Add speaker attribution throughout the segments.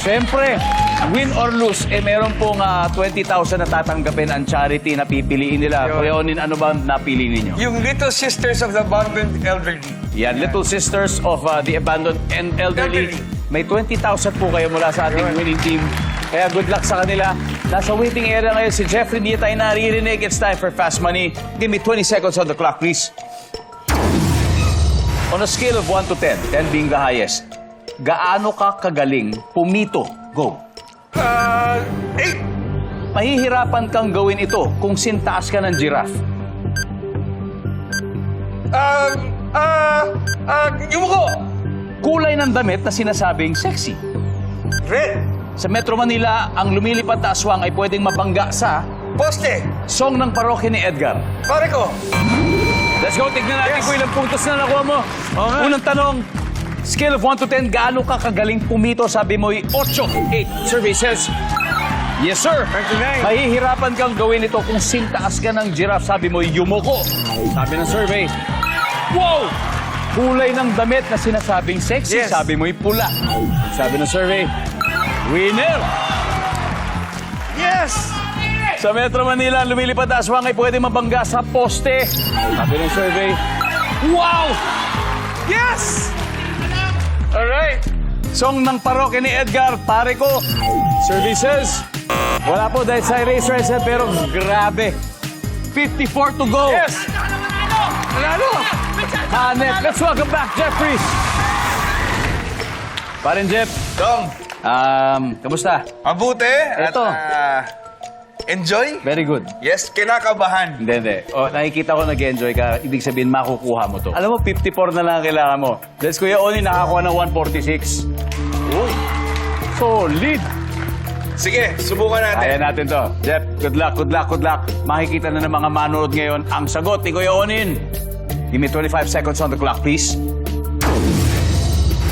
Speaker 1: Siyempre, win or lose, eh meron pong ah, 20,000 na tatanggapin ang charity na pipiliin nila.
Speaker 2: Yun.
Speaker 1: Kuya Onin, ano ba ang napili ninyo?
Speaker 2: Yung Little Sisters of the Abandoned Elderly.
Speaker 1: Yan, Little Sisters of ah, the Abandoned and Elderly.
Speaker 2: Elderly.
Speaker 1: May 20,000 po kayo mula sa ating winning team. Kaya good luck sa kanila. Nasa waiting area ngayon si Jeffrey, hindi tayo naririnig. It's time for Fast Money. Give me 20 seconds on the clock, please. On a scale of 1 to 10, 10 being the highest, gaano ka kagaling pumito? Go.
Speaker 2: Uh, eight.
Speaker 1: Mahihirapan kang gawin ito kung sintaas ka ng giraffe.
Speaker 2: Uh, uh, uh, yung ko.
Speaker 1: Kulay ng damit na sinasabing sexy.
Speaker 2: Red.
Speaker 1: Sa Metro Manila, ang lumilipad na aswang ay pwedeng mabangga sa
Speaker 2: Poste.
Speaker 1: song ng parokya ni Edgar.
Speaker 2: Pare ko.
Speaker 1: Let's go, tignan natin
Speaker 2: Yes.
Speaker 1: kung ilang puntos na nakuha mo.
Speaker 2: Okay.
Speaker 1: Unang tanong, scale of 1 to 10, gaano ka kagaling pumito? Sabi mo'y 8. 8. Survey says, Yes, sir.
Speaker 2: 29.
Speaker 1: Mahihirapan kang gawin ito kung sintaas ka ng giraffe. Sabi mo'y yumuko. Sabi ng survey, Wow! Kulay ng damit na sinasabing sexy.
Speaker 2: Yes.
Speaker 1: Sabi mo'y pula. Sabi ng survey, Winner!
Speaker 2: Yes.
Speaker 1: Sa Metro Manila, lumilipad na aswang ay pwede mabangga sa poste. Sabi ng survey, Wow!
Speaker 2: Yes. Alright.
Speaker 1: Song ng parokya ni Edgar, pare ko. Services. Wala po dahil sa eraser set, pero grabe. 54 to go.
Speaker 2: Yes. Nanalo.
Speaker 1: Hanep. Let's welcome back, Jeffries. Parin Jeff,
Speaker 2: Dong.
Speaker 1: um, kamusta?
Speaker 2: Mabuti. At,
Speaker 1: Eto.
Speaker 2: ah, enjoy.
Speaker 1: Very good.
Speaker 2: Yes, kinakabahan.
Speaker 1: Hindi, hindi. O, nakikita ko nag-enjoy ka. Ibig sabihin, makukuha mo to. Alam mo, 54 na lang ang kailangan mo. Let's Kuya Oni, nakakuha ng 146. Uy, solid.
Speaker 2: Sige, subukan natin.
Speaker 1: Kaya natin to. Jeff, good luck, good luck, good luck. Makikita na ng mga manood ngayon ang sagot ni Kuya Onin. Give me 25 seconds on the clock, please.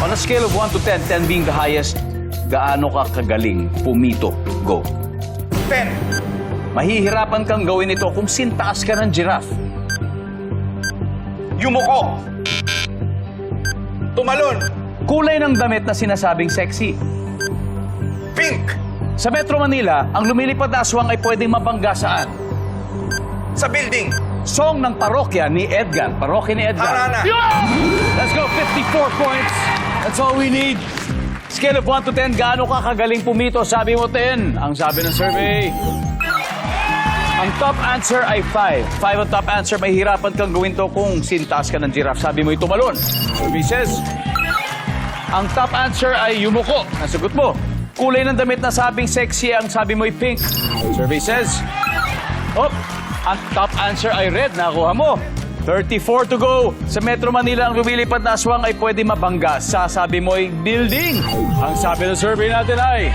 Speaker 1: On a scale of 1 to 10, 10 being the highest, gaano ka kagaling pumito? Go.
Speaker 2: Pen.
Speaker 1: Mahihirapan kang gawin ito kung sintaas ka ng giraffe.
Speaker 2: Yumuko. Tumalon.
Speaker 1: Kulay ng damit na sinasabing sexy.
Speaker 2: Pink.
Speaker 1: Sa Metro Manila, ang lumilipad na aswang ay pwedeng mabangga saan?
Speaker 2: Sa building.
Speaker 1: Song ng parokya ni Edgar. Parokya ni Edgar.
Speaker 2: Harana.
Speaker 1: Let's go, 54 points. That's all we need. Scale of 1 to 10, gaano ka kagaling pumito? Sabi mo 10. Ang sabi ng survey. Ang top answer ay 5. 5 ang top answer. Mahihirapan kang gawin to kung sintas ka ng giraffe. Sabi mo tumalon. Survey says. Ang top answer ay yumuko. Nasagot mo. Kulay ng damit na sabing sexy. Ang sabi mo'y pink. Survey says. Oh, ang top answer ay red. Nakuha mo. 34 to go. Sa Metro Manila, ang lumilipad na aswang ay pwede mabangga. Sasabi mo ay building. Ang sabi ng survey natin ay...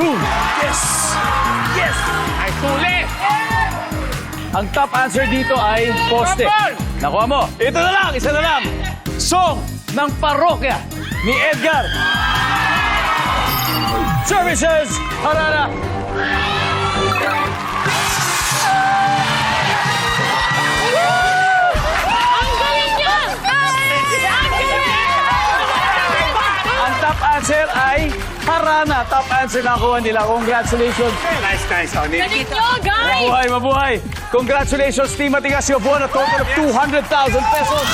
Speaker 1: Boom! Yes! Ay tuli! Ang top answer dito ay poste. Nakuha mo. Ito na lang, isa na lang. Song ng parokya ni Edgar. Services! Harana!
Speaker 3: Ang galing niya! Ang galing!
Speaker 1: Ang top answer ay Harana. Top answer na kuha nila. Congratulations.
Speaker 2: Nice, nice, Tony.
Speaker 3: Galing niyo, guys!
Speaker 1: Mabuhay, mabuhay. Congratulations, Team Matigas. You have won a total of 200,000 pesos.